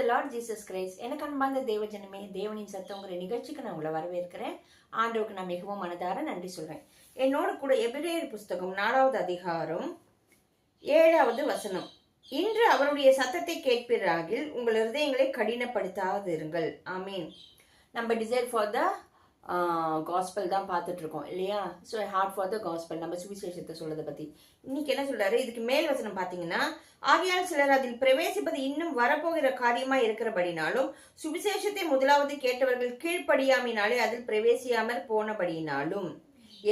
த Lord Jesus Christ எனக்கு அன்பார்ந்த தேவஜனமே தேவனின் சத்தங்கிற நிகழ்ச்சிக்கு நான் உங்களை வரவேற்கிறேன். ஆண்டவுக்கு நான் மிகவும் மனதார நன்றி சொல்றேன். என்னோட கூட எபிரேயர் புஸ்தகம் நாலாவது அதிகாரம் ஏழாவது வசனம். இன்று அவருடைய சத்தத்தை கேட்பீராகில் உங்கள் இருதயங்களை கடினப்படுத்தாதிருங்கள். மீன் நம்ம டிசைட் ஃபார் த காஸ்பல் தான் பார்த்துட்டு இருக்கோம் இல்லையா? So heart for the gospel நம்ம சுவிசேஷத்தை சொல்றதை பத்தி. இன்னைக்கு என்ன சொல்றாரு? இதுக்கு மேல் வசனம் பார்த்தீங்கன்னா ஆகையால் சிலர் அதில் பிரவேசிப்பது இன்னும் வரப்போகிற காரியமா இருக்கிறபடினாலும் சுவிசேஷத்தை முதலாவது கேட்டவர்கள் கீழ்ப்படியாமினாலே அதில் பிரவேசியாமல் போனபடினாலும்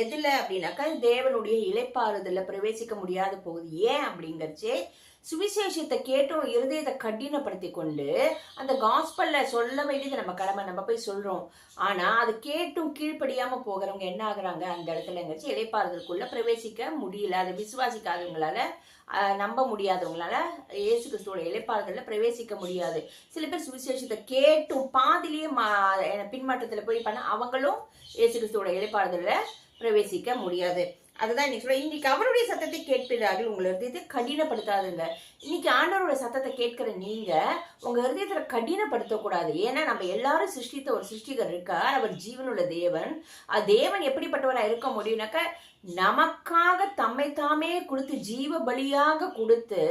எதுல அப்படின்னாக்கா தேவனுடைய இலைப்பாறுதல பிரவேசிக்க முடியாத போகுது. ஏன் அப்படிங்கறச்சே சுவிசேஷத்தை கேட்டும் இருதயத்தை கடினப்படுத்தி கொண்டு அந்த காஸ்பல்ல சொல்ல வேண்டியது நம்ம கடமை நம்ம போய் சொல்றோம். ஆனா அது கேட்டும் கீழ்ப்படியாம போகிறவங்க என்ன ஆகுறாங்க? அந்த இடத்துல எங்கச்சு இலைப்பாறுதலுக்குள்ள பிரவேசிக்க முடியல. அதை விசுவாசிக்காதவங்களால நம்ப முடியாதவங்களால இயேசு கிறிஸ்துவோட இலைப்பாறுதல்ல பிரவேசிக்க முடியாது. சில பேர் சுவிசேஷத்தை கேட்டும் பாதிலேயே மா- பின்மாற்றத்துல போய் பண்ண அவங்களும் இயேசு கிறிஸ்துவோட இலைப்பாறுதல்ல பிரவேசிக்க முடியாது. அதுதான் இன்னைக்கு சொல்ல இன்னைக்கு அவருடைய சத்தத்தை கேட்பீர்கள் உங்கள் ஹிருதயத்தை கடினப்படுத்தாதுங்க. இன்னைக்கு ஆண்டவரோட சத்தத்தை கேட்கிற நீங்க உங்க இருதயத்துல கடினப்படுத்தக்கூடாது. ஏன்னா நம்ம எல்லாரும் சிருஷ்டித்த ஒரு சிருஷ்டிகர் இருக்கார். அவர் ஜீவனுள்ள தேவன். ஆ தேவன் எப்படிப்பட்டவராக இருக்க முடியும்னாக்க நமக்காக தம்மை தாமே கொடுத்து ஜீவ பலியாக கொடுத்து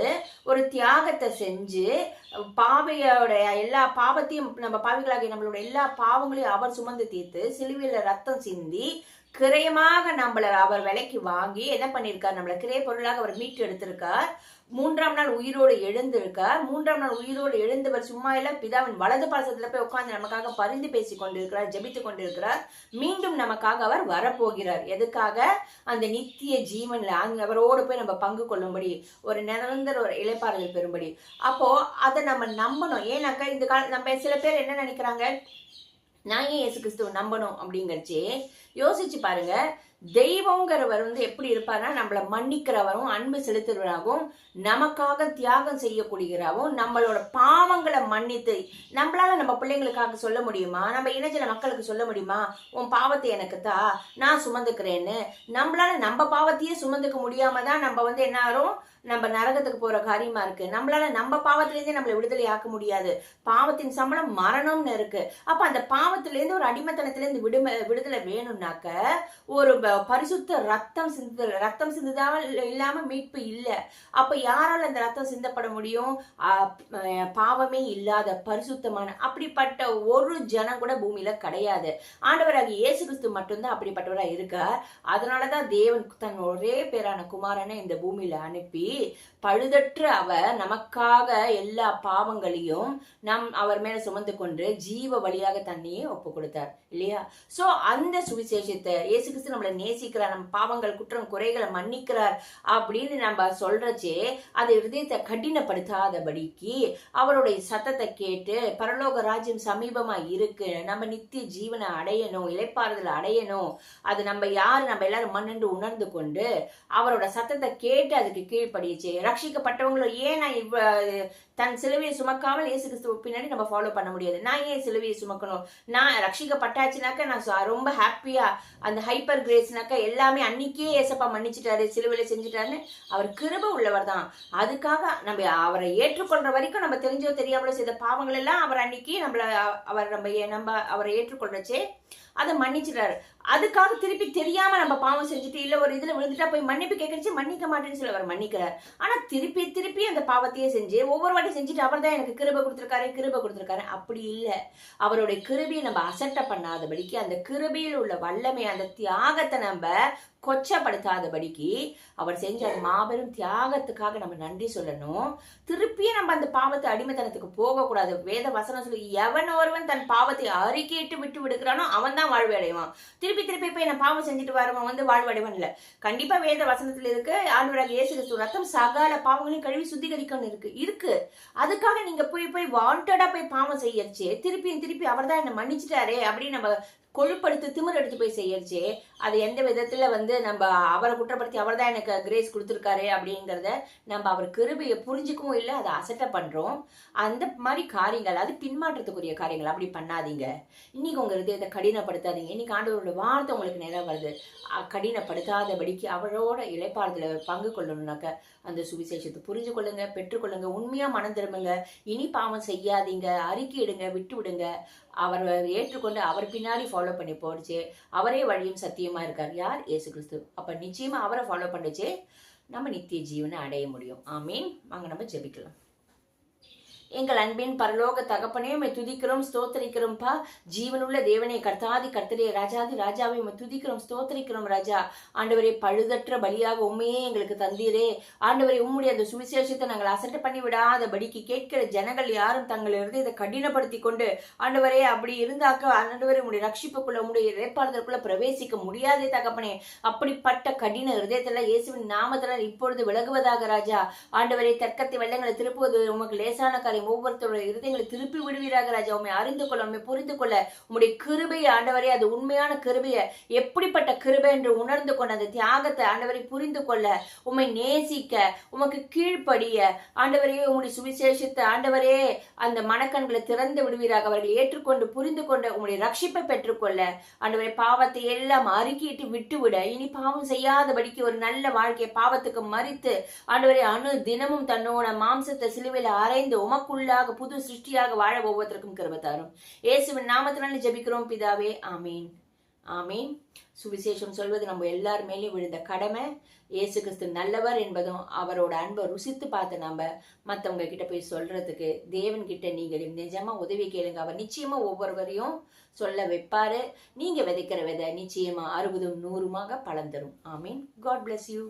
ஒரு தியாகத்தை செஞ்சு பாவையோடைய எல்லா பாவத்தையும் நம்ம பாவிகளாகிய நம்மளோட எல்லா பாவங்களையும் அவர் சுமந்து தீர்த்து சிலுவையில் ரத்தம் சிந்தி கிரயமாக நம்மளை அவர் விலைக்கு வாங்கி என்ன பண்ணியிருக்கார் நம்மளை கிரைய பொருளாக அவர் மீட்டு எடுத்திருக்கார். மூன்றாம் நாள் உயிரோடு எழுந்திருக்கார். மூன்றாம் நாள் உயிரோடு எழுந்தவர் சும்மா இல்ல பிதாவின் வலது பாசத்துல போய் உட்கார்ந்து நமக்காக பரிந்து பேசி கொண்டிருக்கிறார் ஜெபித்து கொண்டிருக்கிறார். மீண்டும் நமக்காக அவர் வரப்போகிறார். எதுக்காக? அந்த நித்திய ஜீவன்ல அங்க அவரோடு போய் நம்ம பங்கு கொள்ளும்படி ஒரு நிரந்தர ஒரு இழைப்பாறுதல் பெறும்படி. அப்போ அதை நம்ம நம்பணும். ஏன்னாக்கா இந்த கால நம்ம சில பேர் என்ன நினைக்கிறாங்க? நான் ஏன் இயேசு கிறிஸ்துவ நம்பணும் அப்படிங்கிறச்சி யோசிச்சு பாருங்க. தெய்வங்கிறவர் வந்து எப்படி இருப்பார்னா நம்மளை மன்னிக்கிறவரும் அன்பு செலுத்துறவராகவும் நமக்காக தியாகம் செய்யக்கூடியவராகவும் நம்மளோட பாவங்களை மன்னித்து நம்மளால நம்ம பிள்ளைங்களுக்காக சொல்ல முடியுமா? நம்ம இணைஜன மக்களுக்கு சொல்ல முடியுமா? உன் பாவத்தை எனக்கு தா நான் சுமந்துக்கிறேன்னு. நம்மளால நம்ம பாவத்தையே சுமந்துக்க முடியாம தான் நம்ம வந்து என்ன நம்ம நரகத்துக்கு போற காரியமா இருக்கு. நம்மளால நம்ம பாவத்திலேருந்தே நம்மளை விடுதலை ஆக்க முடியாது. பாவத்தின் சம்பளம் மரணம்னு இருக்கு. அப்ப அந்த பாவத்திலேருந்து ஒரு அடிமத்தனத்திலேருந்து விடுமை விடுதலை வேணும்னாக்க ஒரு பரிசுத்த ரத்தம் சிந்து ரத்தம் சிந்துதான் இல்லாம மீட்பு இல்ல. அப்ப யாரால அந்த ரத்தம் சிந்தப்பட முடியும்? அஹ், பாவமே இல்லாத பரிசுத்தமான அப்படிப்பட்ட ஒரு ஜனம் கூட பூமியில கிடையாது. ஆண்டவராக இயேசு கிறிஸ்து மட்டும்தான் அப்படிப்பட்டவரா இருக்கார் அதனாலதான் தேவன் தன் ஒரே பேரான குமாரனை இந்த பூமியில அனுப்பி பழுதற்ற அவர் நமக்காக எல்லா பாவங்களையும் நம் அவர் மேல சுமந்து கொண்டு ஜீவ வழியாக தண்ணியை ஒப்பு கொடுத்தார் இல்லையா? சோ அந்த சுவிசேஷத்தை இயேசு கிறிஸ்து நம்மளை நேசிக்கிறார் நம்ம பாவங்கள் குற்றம் குறைகளை மன்னிக்கிறார் அப்படின்னு நம்ம சொல்றச்சே அது இருதயத்தை கடினப்படுத்தாதபடிக்கு அவருடைய சத்தத்தை கேட்டு பரலோக ராஜ்யம் சமீபமா இருக்கு நம்ம நித்திய ஜீவனை அடையணும் இலைப்பாறுதல் அடையணும் அது நம்ம யார் நம்ம எல்லாரும் மண்ணென்று உணர்ந்து கொண்டு அவரோட சத்தத்தை கேட்டு அதுக்கு கீழ்ப்படிச்சு ரட்சிக்கப்பட்டவங்களும் ஏன் நான் இவ்வளவு தன் சிலுவையை சுமக்காமல் இயேசு கிறிஸ்துவ பின்னாடி நம்ம ஃபாலோ பண்ண முடியாது? நான் ஏன் சிலுவையை சுமக்கணும்? நான் ரட்சிக்கப்பட்டாச்சுனாக்கா நான் ச- ரொம்ப ஹாப்பியா அந்த ஹைப்பர் கிரேஸ்னாக்கா எல்லாமே அன்னைக்கே ஏசப்பா மன்னிச்சிட்டாரு சிலுவையில செஞ்சுட்டாருன்னு அவர் கிருப உள்ளவர் தான் அதுக்காக நம்ம அவரை ஏற்றுக்கொள்ற வரைக்கும் நம்ம தெரிஞ்சோ தெரியாமலோ செய்த பாவங்கள் எல்லாம் அவர் அன்னைக்கு நம்மள அவர் நம்ம ஏ- நம்ம அவரை ஏற்றுக்கொள்றச்சே. அதை மன்னிச்சிடறாரு. அதுக்காக திருப்பி தெரியாம நம்ம பாவம் செஞ்சுட்டு இல்ல ஒரு இதுல விழுந்துட்டா போய் மன்னிப்பு கேட்கறச்சு மன்னிக்க மாட்டேன்னு சொல்லி அவர் மன்னிக்கிறார். ஆனா திருப்பி திருப்பி அந்த பாவத்தையே செஞ்சு ஒவ்வொரு வாட்டி செஞ்சுட்டு அவர் தான் எனக்கு கிருபை கொடுத்துருக்காரு கிருபை கொடுத்துருக்காரு. அப்படி இல்ல. அவருடைய கிருபியை நம்ம அசட்டை பண்ணாதபடிக்கு அந்த கிருபியில் உள்ள வல்லமை அந்த தியாகத்தை நம்ம கொச்சப்படுத்தாதபடிக்கு அவர் செஞ்ச அந்த மாபெரும் தியாகத்துக்காக நம்ம நன்றி சொல்லணும். திருப்பியும் நம்ம அந்த பாவத்தை அடிமைத்தனத்துக்கு போகக்கூடாது. வேத வசனம் சொல்லி எவன் ஒருவன் தன் பாவத்தை அறிக்கையிட்டு விட்டு விடுக்கிறானோ அவன் தான் வாழ்வு அடைவான் திருப்பி திருப்பி போய் நான் பாவம் செஞ்சுட்டு வரவன் வந்து வாழ்வு அடைவான் இல்ல. கண்டிப்பா வேத வசனத்துல இருக்கு ஆண்டவராக இயேசு கிறிஸ்து ரத்தம் சகல பாவங்களையும் கழுவி சுத்திகரிக்கணும் இருக்கு. இருக்கு. அதுக்காக நீங்க போய் போய் வாண்டடா போய் பாவம் செய்யறச்சே திருப்பியும் திருப்பி அவர் தான் என்ன மன்னிச்சிட்டாரே அப்படின்னு நம்ம கொழுப்படுத்து திமிர் எடுத்து போய் செய்யறச்சே அது எந்த விதத்துல வந்து நம்ம அவரை குற்றப்படுத்தி அவர் தான் எனக்கு கிரேஸ் கொடுத்துருக்காரு அப்படிங்கிறத நம்ம அவர் கிருபையை புரிஞ்சுக்கவும் இல்லை அதை அசட்டை பண்ணுறோம் அந்த மாதிரி காரியங்கள் அது பின்மாற்றத்துக்குரிய காரியங்கள் அப்படி பண்ணாதீங்க. இன்னைக்கு உங்க இதயத்தை கடினப்படுத்தாதீங்க. இன்னைக்கு ஆண்டவரோட வார்த்தை உங்களுக்கு நேரம் வருது. கடினப்படுத்தாதபடிக்கு அவரோட இலைப்பாறுதல பங்கு கொள்ளணும்னாக்க அந்த சுவிசேஷத்தை புரிஞ்சு கொள்ளுங்க பெற்றுக்கொள்ளுங்க. உண்மையா மனம் திரும்புங்க. இனி பாவம் செய்யாதீங்க. அறிக்கை விட்டு விடுங்க அவர் ஏற்றுக்கொண்டு அவர் பின்னாடி ஃபாலோ பண்ணி போடுச்சு அவரே வழியும் சத்தியமா இருக்கார். யார்? ஏசு கிறிஸ்து. அப்ப நிச்சயமா அவரை ஃபாலோ பண்ணிச்சு. நம்ம நித்திய ஜீவனை அடைய முடியும். ஆமீன். வாங்க நம்ம ஜெபிக்கலாம். எங்கள் அன்பின் பரலோக தகப்பனே உமை துதிக்கிறோம் ஸ்தோத்தரிக்கிறோம்ப்பா ஜீவனுள்ள தேவனே கர்த்தாதி கர்த்தரே ராஜாதி ராஜாவை உமை துதிக்கிறோம் ஸ்தோத்தரிக்கிறோம் ராஜா. ஆண்டவரே பழுதற்ற பலியாக உண்மையே எங்களுக்கு தந்தீரே. ஆண்டவரே உம்முடைய அந்த சுவிசேஷத்தை நாங்கள் அசட்டு பண்ணி விடாதபடிக்கு கேட்கிற ஜனங்கள் யாரும் தங்கள் இதை கடினப்படுத்தி கொண்டு ஆண்டவரே அப்படி இருந்தாக்க ஆண்டவரே உடைய ரட்சிப்புக்குள்ள உங்களுடைய இறைப்பாளர்களுக்குள்ள பிரவேசிக்க முடியாதே தகப்பனே. அப்படிப்பட்ட கடின இருதயத்தில் இயேசுவின் நாமத்தில் இப்பொழுது விலகுவதாக ராஜா. ஆண்டவரே தர்க்கத்தை வெள்ளங்களை திருப்புவது உமக்கு லேசான அதை ஒவ்வொருத்தருடைய இருதயங்களை திருப்பி விடுவீராக ராஜா. உண்மை அறிந்து கொள்ள உண்மை புரிந்து கொள்ள. உங்களுடைய கிருபையை ஆண்டவரே அது உண்மையான கிருபையை எப்படிப்பட்ட கிருபை என்று உணர்ந்து கொண்ட அந்த தியாகத்தை ஆண்டவரை புரிந்து கொள்ள. உண்மை நேசிக்க உமக்கு கீழ்ப்படிய. ஆண்டவரையே உங்களுடைய சுவிசேஷத்தை ஆண்டவரே அந்த மனக்கண்களை திறந்து விடுவீராக. அவர்கள் ஏற்றுக்கொண்டு புரிந்து கொண்டு உங்களுடைய ரட்சிப்பை பெற்றுக்கொள்ள. ஆண்டவரை பாவத்தை எல்லாம் அறுக்கிட்டு விட்டுவிட. இனி பாவம் செய்யாதபடிக்கு ஒரு நல்ல வாழ்க்கையை பாவத்துக்கு மறித்து ஆண்டவரை அணு தினமும் தன்னோட மாம்சத்தை சிலுவையில் அரைந்து நமக்குள்ளாக புது சிருஷ்டியாக வாழ ஒவ்வொருத்தருக்கும் கிருபத்தாரும் இயேசுவின் நாமத்தினால ஜபிக்கிறோம் பிதாவே. ஆமீன். ஆமீன். சுவிசேஷம் சொல்வது நம்ம எல்லார் மேலேயும் விழுந்த கடமை. இயேசு கிறிஸ்து நல்லவர் என்பதும் அவரோட அன்பை ருசித்து பார்த்து நம்ம மற்றவங்க கிட்ட போய் சொல்றதுக்கு தேவன் கிட்ட நீங்க நிஜமா உதவி கேளுங்க. அவர் நிச்சயமா ஒவ்வொருவரையும் சொல்ல வைப்பாரு. நீங்க விதைக்கிற விதை நிச்சயமா அறுபதும் நூறுமாக பலன் தரும். ஆமீன். God bless you